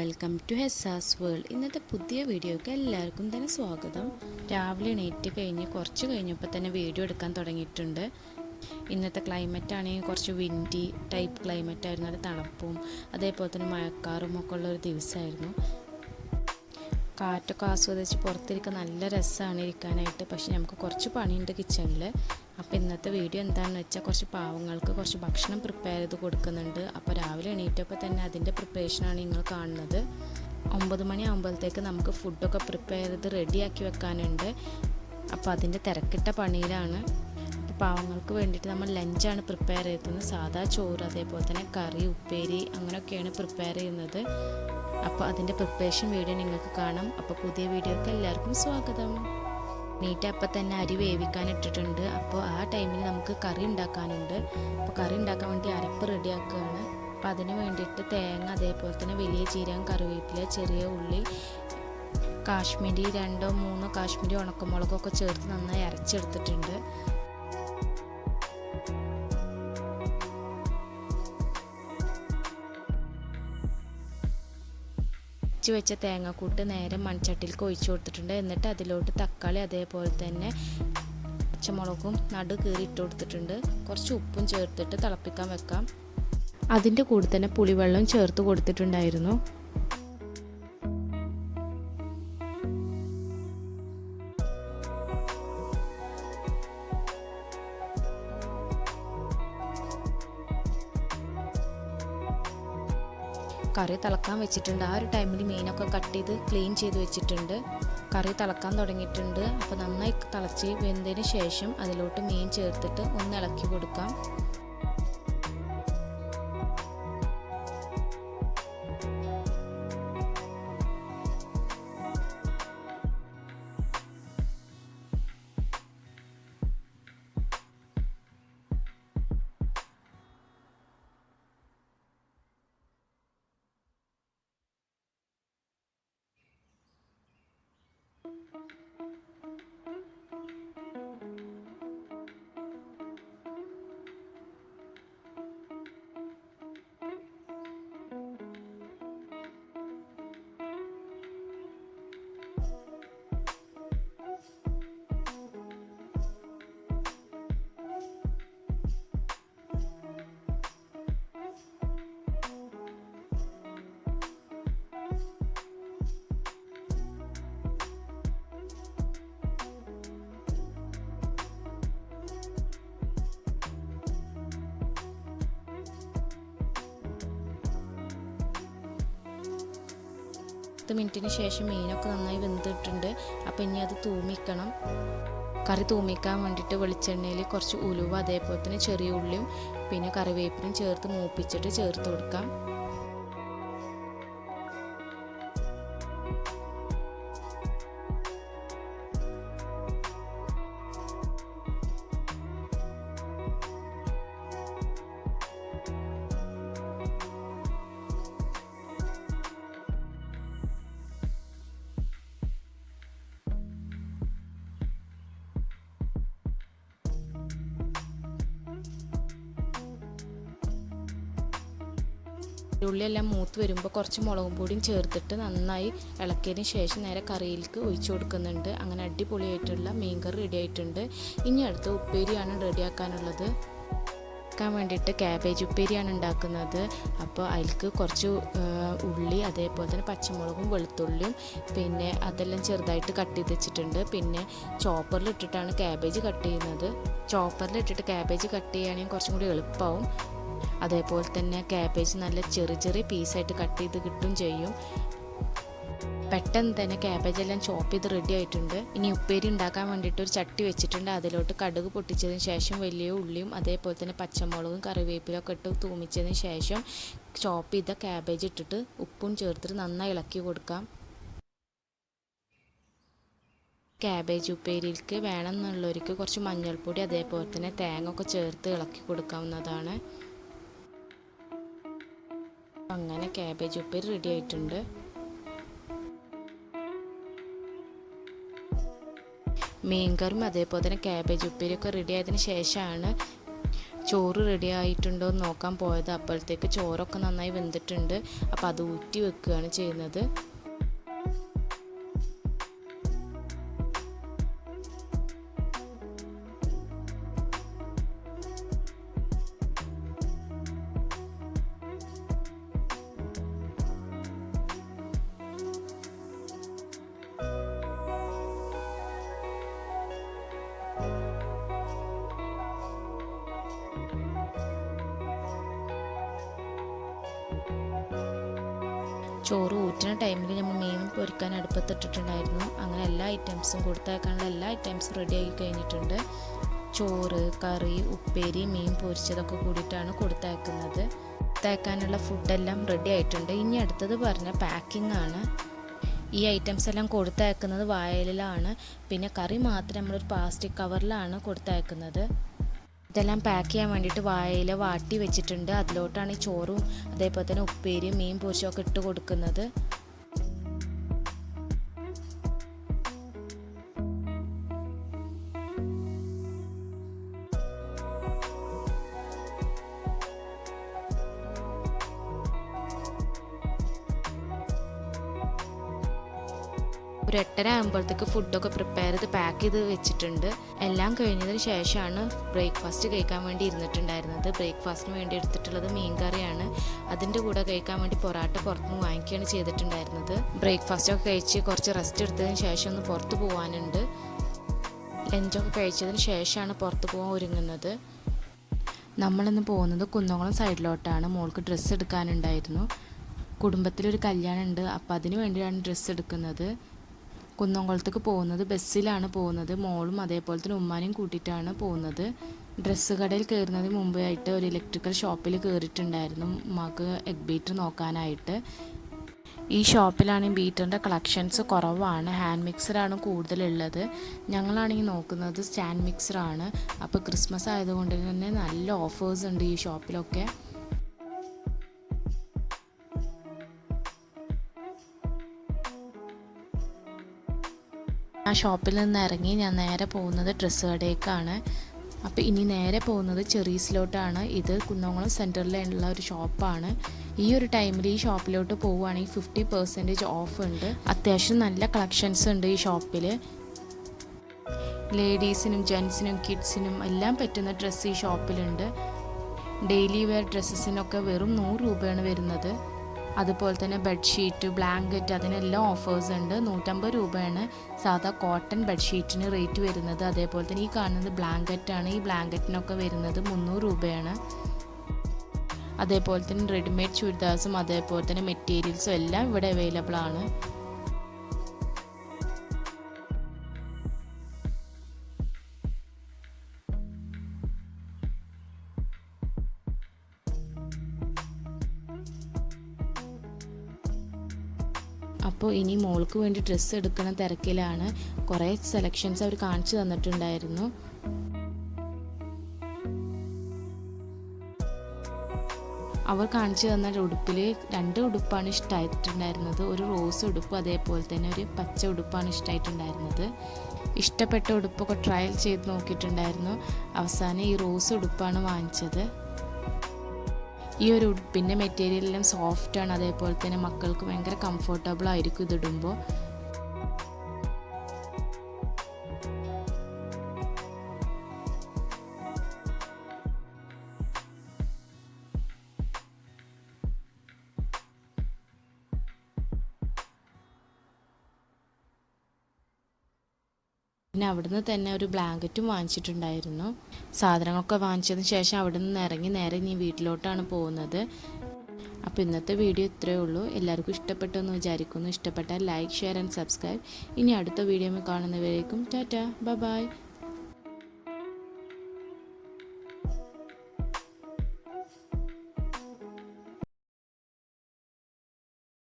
Welcome to ഹെസാസ് world ഇന്നത്തെ പുതിയ വീഡിയോയ്ക്ക് എല്ലാവർക്കും തന്നെ സ്വാഗതം. രാവിലെ എണീറ്റ് കഴിഞ്ഞ് കുറച്ച് കഴിഞ്ഞപ്പോൾ തന്നെ വീഡിയോ എടുക്കാൻ തുടങ്ങിയിട്ടുണ്ട്. ഇന്നത്തെ ക്ലൈമറ്റ് ആണെങ്കിൽ കുറച്ച് വിൻഡി ടൈപ്പ് ക്ലൈമറ്റ് ആയിരുന്നു. അത് തണുപ്പും അതേപോലെ തന്നെ മഴക്കാറും ഒക്കെ ഉള്ള ഒരു ദിവസമായിരുന്നു. കാറ്റൊക്കെ ആസ്വദിച്ച് പുറത്തിരിക്കാൻ നല്ല രസമാണ് ഇരിക്കാനായിട്ട്. പക്ഷെ നമുക്ക് കുറച്ച് പണിയുണ്ട് കിച്ചണിൽ അപ്പോൾ ഇന്നത്തെ വീഡിയോ എന്താണെന്ന് വെച്ചാൽ കുറച്ച് പാവങ്ങൾക്ക് കുറച്ച് ഭക്ഷണം പ്രിപ്പയർ ചെയ്ത് കൊടുക്കുന്നുണ്ട്. അപ്പോൾ രാവിലെ എണീറ്റപ്പോൾ തന്നെ അതിന്റെ പ്രിപ്പറേഷനാണ് നിങ്ങൾ കാണുന്നത്. ഒമ്പത് മണിയാകുമ്പോഴത്തേക്ക് നമുക്ക് ഫുഡൊക്കെ പ്രിപ്പയർ ചെയ്ത് റെഡിയാക്കി വെക്കാനുണ്ട്. അപ്പോൾ അതിന്റെ തിരക്കിട്ട പണിയിലാണ്. പാവങ്ങൾക്ക് വേണ്ടിയിട്ട് നമ്മൾ ലഞ്ചാണ് പ്രിപ്പയർ ചെയ്യുന്നത് സാധാ ചോറ് അതേപോലെ തന്നെ കറി ഉപ്പേരി അങ്ങനെയൊക്കെയാണ് പ്രിപ്പയർ ചെയ്യുന്നത്. അപ്പോൾ അതിന്റെ പ്രിപ്പറേഷൻ വീഡിയോ നിങ്ങൾക്ക് കാണാം. അപ്പോൾ പുതിയ വീഡിയോക്ക് എല്ലാവർക്കും സ്വാഗതം. നീറ്റ് അപ്പം തന്നെ അരി വേവിക്കാൻ ഇട്ടിട്ടുണ്ട്. അപ്പോൾ ആ ടൈമിൽ നമുക്ക് കറി ഉണ്ടാക്കാനുണ്ട്. അപ്പോൾ കറി ഉണ്ടാക്കാൻ വേണ്ടി അരപ്പ് റെഡിയാക്കുകയാണ് അപ്പോൾ അതിന് വേണ്ടിയിട്ട് തേങ്ങ അതേപോലെ തന്നെ വലിയ ജീരകം കറിവേപ്പില ചെറിയ ഉള്ളി കാശ്മീരി രണ്ടോ മൂന്നോ കാശ്മീരി ഉണക്കമുളകൊക്കെ ചേർത്ത് നന്നായി അരച്ചെടുത്തിട്ടുണ്ട്. വെച്ച തേങ്ങക്കൂട്ട് നേരെ മൺചട്ടിയിലേക്ക് ഒഴിച്ചു കൊടുത്തിട്ടുണ്ട്. എന്നിട്ട് അതിലോട്ട് തക്കാളി അതേപോലെ തന്നെ പച്ചമുളകും നടു കീറി ഇട്ട് കൊടുത്തിട്ടുണ്ട്. കുറച്ച് ഉപ്പും ചേർത്തിട്ട് തിളപ്പിക്കാൻ വെക്കാം. അതിന്റെ കൂടെ തന്നെ പുളിവെള്ളം ചേർത്ത് കൊടുത്തിട്ടുണ്ടായിരുന്നു. കറി തിളക്കാൻ വെച്ചിട്ടുണ്ട്. ആ ഒരു ടൈമിൽ മീനൊക്കെ കട്ട് ചെയ്ത് ക്ലീൻ ചെയ്ത് വെച്ചിട്ടുണ്ട്. കറി തിളക്കാൻ തുടങ്ങിയിട്ടുണ്ട്. അപ്പോൾ നന്നായി തിളച്ച് വെന്തതിന് ശേഷം അതിലോട്ട് മീൻ ചേർത്തിട്ട് ഒന്ന് ഇളക്കി കൊടുക്കാം. പത്ത് മിനിറ്റിന് ശേഷം മീനൊക്കെ നന്നായി വെന്തിട്ടുണ്ട്. അപ്പോൾ ഇനി അത് തൂമിക്കണം. കറി തൂമിക്കാൻ വേണ്ടിയിട്ട് വെളിച്ചെണ്ണയിൽ കുറച്ച് ഉലുവ അതേപോലെ തന്നെ ചെറിയ ഉള്ളിയും പിന്നെ കറിവേപ്പിനും ചേർത്ത് മൂപ്പിച്ചിട്ട് ചേർത്ത് കൊടുക്കാം. ഉള്ളിയെല്ലാം മൂത്ത് വരുമ്പോൾ കുറച്ച് മുളകും പൊടിയും ചേർത്തിട്ട് നന്നായി ഇളക്കിയതിന് ശേഷം നേരെ കറിയിലേക്ക് ഒഴിച്ചു കൊടുക്കുന്നുണ്ട്. അങ്ങനെ അടിപൊളിയായിട്ടുള്ള മീൻ കറി റെഡി ആയിട്ടുണ്ട്. ഇനി അടുത്ത് ഉപ്പേരിയാണ് റെഡിയാക്കാനുള്ളത്. ഉണ്ടാക്കാൻ വേണ്ടിയിട്ട് ക്യാബേജ് ഉപ്പേരിയാണ് ഉണ്ടാക്കുന്നത്. അപ്പോൾ അതിലേക്ക് കുറച്ച് ഉള്ളി അതേപോലെ തന്നെ പച്ചമുളകും വെളുത്തുള്ളിയും പിന്നെ അതെല്ലാം ചെറുതായിട്ട് കട്ട് ചെയ്ത് വെച്ചിട്ടുണ്ട്. പിന്നെ ചോപ്പറിൽ ഇട്ടിട്ടാണ് ക്യാബേജ് കട്ട് ചെയ്യുന്നത്. ചോപ്പറിൽ ഇട്ടിട്ട് ക്യാബേജ് കട്ട് ചെയ്യുകയാണെങ്കിൽ കുറച്ചും കൂടി എളുപ്പമാവും അതേപോലെ തന്നെ ക്യാബേജ് നല്ല ചെറിയ ചെറിയ പീസായിട്ട് കട്ട് ചെയ്ത് കിട്ടും ചെയ്യും. പെട്ടെന്ന് തന്നെ ക്യാബേജ് എല്ലാം ചോപ്പ് ചെയ്ത് റെഡി ആയിട്ടുണ്ട്. ഇനി ഉപ്പേരി ഉണ്ടാക്കാൻ വേണ്ടിയിട്ട് ഒരു ചട്ടി വെച്ചിട്ടുണ്ട്. അതിലോട്ട് കടുക് പൊട്ടിച്ചതിന് ശേഷം വലിയ ഉള്ളിയും അതേപോലെ തന്നെ പച്ചമുളകും കറിവേപ്പിലൊക്കെ ഇട്ട് തൂമിച്ചതിന് ശേഷം ചോപ്പ് ചെയ്ത ക്യാബേജ് ഇട്ടിട്ട് ഉപ്പും ചേർത്തിട്ട് നന്നായി ഇളക്കി കൊടുക്കാം. ക്യാബേജ് ഉപ്പേരിക്ക് വേണമെന്നുള്ളവർക്ക് കുറച്ച് മഞ്ഞൾപ്പൊടി അതേപോലെ തന്നെ തേങ്ങ ഒക്കെ ചേർത്ത് ഇളക്കി കൊടുക്കാവുന്നതാണ്. അങ്ങനെ ക്യാബേജ് ഉപ്പേരി റെഡി ആയിട്ടുണ്ട്. മീൻകറിയും അതേപോലെ തന്നെ ക്യാബേജ് ഉപ്പേരിയൊക്കെ റെഡി ആയതിന് ശേഷമാണ് ചോറ് റെഡി ആയിട്ടുണ്ടോ എന്ന് നോക്കാൻ പോയത്. അപ്പോഴത്തേക്ക് ചോറൊക്കെ നന്നായി വെന്തിട്ടുണ്ട്. അപ്പോൾ അത് ഊറ്റി വെക്കുകയാണ് ചെയ്യുന്നത്. ചോറ് ഊറ്റുന്ന ടൈമിൽ നമ്മൾ മീൻ പൊരിക്കാൻ അടുപ്പത്തിട്ടിട്ടുണ്ടായിരുന്നു. അങ്ങനെ എല്ലാ ഐറ്റംസും കൊടുത്തേക്കാനുള്ള എല്ലാ ഐറ്റംസും റെഡി ആയി കഴിഞ്ഞിട്ടുണ്ട്. ചോറ് കറി ഉപ്പേരി മീൻ പൊരിച്ചതൊക്കെ കൂടിയിട്ടാണ് കൊടുത്തേക്കുന്നത് തേക്കാനുള്ള ഫുഡെല്ലാം റെഡി ആയിട്ടുണ്ട്. ഇനി അടുത്തത് പറഞ്ഞ പാക്കിംഗ് ആണ്. ഈ ഐറ്റംസ് എല്ലാം കൊടുത്തയക്കുന്നത് വായലിലാണ്. പിന്നെ കറി മാത്രം നമ്മളൊരു പ്ലാസ്റ്റിക് കവറിലാണ് കൊടുത്തയക്കുന്നത്. ഇതെല്ലാം പാക്ക് ചെയ്യാൻ വേണ്ടിയിട്ട് വാഴയില വാട്ടി വെച്ചിട്ടുണ്ട്. അതിലോട്ടാണ് ഈ ചോറും അതേപോലെ തന്നെ ഉപ്പേരിയും മീൻ പൊരിച്ചൊക്കെ ഇട്ട് കൊടുക്കുന്നത്. ഒരു എട്ടര ആകുമ്പോഴത്തേക്ക് ഫുഡൊക്കെ പ്രിപ്പയർ ചെയ്ത് പാക്ക് ചെയ്ത് വെച്ചിട്ടുണ്ട്. എല്ലാം കഴിഞ്ഞതിന് ശേഷമാണ് ബ്രേക്ക്ഫാസ്റ്റ് കഴിക്കാൻ വേണ്ടി ഇരുന്നിട്ടുണ്ടായിരുന്നത്. ബ്രേക്ക്ഫാസ്റ്റിന് വേണ്ടി എടുത്തിട്ടുള്ളത് മീൻ കറിയാണ് അതിന്റെ കൂടെ കഴിക്കാൻ വേണ്ടി പൊറാട്ട പുറത്തുനിന്ന് വാങ്ങിക്കുകയാണ് ചെയ്തിട്ടുണ്ടായിരുന്നത്. ബ്രേക്ക്ഫാസ്റ്റൊക്കെ കഴിച്ച് കുറച്ച് റെസ്റ്റ് എടുത്തതിന് ശേഷം ഒന്ന് പുറത്ത് പോകാനുണ്ട് ലഞ്ചൊക്കെ കഴിച്ചതിന് ശേഷമാണ് പുറത്ത് പോകാൻ ഒരുങ്ങുന്നത്. നമ്മളിന്ന് പോകുന്നത് കുന്നംകുളം സൈഡിലോട്ടാണ് മോൾക്ക് ഡ്രസ്സ് എടുക്കാനുണ്ടായിരുന്നു. കുടുംബത്തിലൊരു കല്യാണം ഉണ്ട് അപ്പോൾ അതിന് വേണ്ടിയാണ് ഡ്രസ്സ് എടുക്കുന്നത്. കുന്നംകുളത്തേക്ക് പോകുന്നത് ബസ്സിലാണ് പോകുന്നത്. മോളും അതേപോലെ തന്നെ ഉമ്മാനെയും കൂട്ടിയിട്ടാണ് പോകുന്നത്. ഡ്രസ്സ് കടയിൽ കയറുന്നതിന് മുമ്പായിട്ട് ഒരു ഇലക്ട്രിക്കൽ ഷോപ്പിൽ കയറിയിട്ടുണ്ടായിരുന്നു ഉമ്മാക്ക് എഗ് ബീറ്റർ നോക്കാനായിട്ട്. ഈ ഷോപ്പിലാണ് ബീറ്ററിന്റെ കളക്ഷൻസ് കുറവാണ്. ഹാൻഡ് മിക്സറാണ് കൂടുതലുള്ളത്. ഞങ്ങളാണെങ്കിൽ നോക്കുന്നത് സ്റ്റാൻഡ് മിക്സറാണ് അപ്പോൾ ക്രിസ്മസ് ആയതുകൊണ്ട് തന്നെ നല്ല ഓഫേഴ്സ് ഉണ്ട് ഈ ഷോപ്പിലൊക്കെ ആ ഷോപ്പിൽ നിന്ന് ഇറങ്ങി ഞാൻ നേരെ പോകുന്നത് ഡ്രസ്സ് കടയിലേക്കാണ് അപ്പോൾ ഇനി നേരെ പോകുന്നത് ചെറീസിലോട്ടാണ്. ഇത് കുന്നംകുളം സെന്ററിലുള്ള ഒരു ഷോപ്പാണ്. ഈ ഒരു ടൈമിൽ ഈ ഷോപ്പിലോട്ട് പോവുകയാണെങ്കിൽ ഫിഫ്റ്റി പെർസെന്റേജ് ഓഫ് ഉണ്ട്. അത്യാവശ്യം നല്ല കളക്ഷൻസ് ഉണ്ട് ഈ ഷോപ്പിൽ. ലേഡീസിനും ജെൻസിനും കിഡ്സിനും എല്ലാം പറ്റുന്ന ഡ്രസ്സ് ഈ ഷോപ്പിലുണ്ട്. ഡെയിലി വെയർ ഡ്രസ്സസിനൊക്കെ വെറും നൂറ് രൂപയാണ് വരുന്നത്. അതുപോലെ തന്നെ ബെഡ്ഷീറ്റ് ബ്ലാങ്കറ്റ് അതിനെല്ലാം ഓഫേഴ്സ് ഉണ്ട്. നൂറ്റമ്പത് രൂപയാണ് സാധാ കോട്ടൺ ബെഡ്ഷീറ്റിന് റേറ്റ് വരുന്നത്. അതേപോലെ തന്നെ ഈ കാണുന്നത് ബ്ലാങ്കറ്റാണ് ഈ ബ്ലാങ്കറ്റിനൊക്കെ വരുന്നത് മുന്നൂറ് രൂപയാണ്. അതേപോലെ തന്നെ റെഡിമെയ്ഡ് ചുരിദാർസും അതേപോലെ തന്നെ മെറ്റീരിയൽസും എല്ലാം ഇവിടെ അവൈലബിൾ ആണ്. അപ്പോൾ ഇനി മോൾക്ക് വേണ്ടി ഡ്രസ്സ് എടുക്കുന്ന തിരക്കിലാണ്. കുറേ സെലക്ഷൻസ് അവർ കാണിച്ചു തന്നിട്ടുണ്ടായിരുന്നു. അവർ കാണിച്ചു തന്ന ഉടുപ്പിൽ രണ്ട് ഉടുപ്പാണ് ഇഷ്ടമായിട്ടുണ്ടായിരുന്നത് ഒരു റോസ് ഉടുപ്പ് അതേപോലെ തന്നെ ഒരു പച്ച ഉടുപ്പാണ് ഇഷ്ടമായിട്ടുണ്ടായിരുന്നത് ഇഷ്ടപ്പെട്ട ഉടുപ്പൊക്കെ ട്രയൽ ചെയ്ത് നോക്കിയിട്ടുണ്ടായിരുന്നു. അവസാനം ഈ റോസ് ഉടുപ്പാണ് വാങ്ങിച്ചത്. ഈ ഒരു ഉടുപ്പിന്റെ മെറ്റീരിയലെല്ലാം സോഫ്റ്റാണ് അതേപോലെ തന്നെ മക്കൾക്ക് ഭയങ്കര കംഫർട്ടബിൾ ആയിരിക്കും ഇതിടുമ്പോൾ പിന്നെ അവിടുന്ന് തന്നെ ഒരു ബ്ലാങ്കറ്റും വാങ്ങിച്ചിട്ടുണ്ടായിരുന്നു. സാധനങ്ങളൊക്കെ വാങ്ങിച്ചതിന് ശേഷം അവിടെ നിന്ന് ഇറങ്ങി നേരെ ഇനി വീട്ടിലോട്ടാണ് പോകുന്നത്. അപ്പോൾ ഇന്നത്തെ വീഡിയോ ഇത്രയേ ഉള്ളൂ. എല്ലാവർക്കും ഇഷ്ടപ്പെട്ടു എന്ന് വിചാരിക്കുന്നു. ഇഷ്ടപ്പെട്ടാൽ ലൈക്ക് ഷെയർ ആൻഡ് സബ്സ്ക്രൈബ് ഇനി അടുത്ത വീഡിയോ കാണുന്നവരേക്കും ടാറ്റ. ബൈ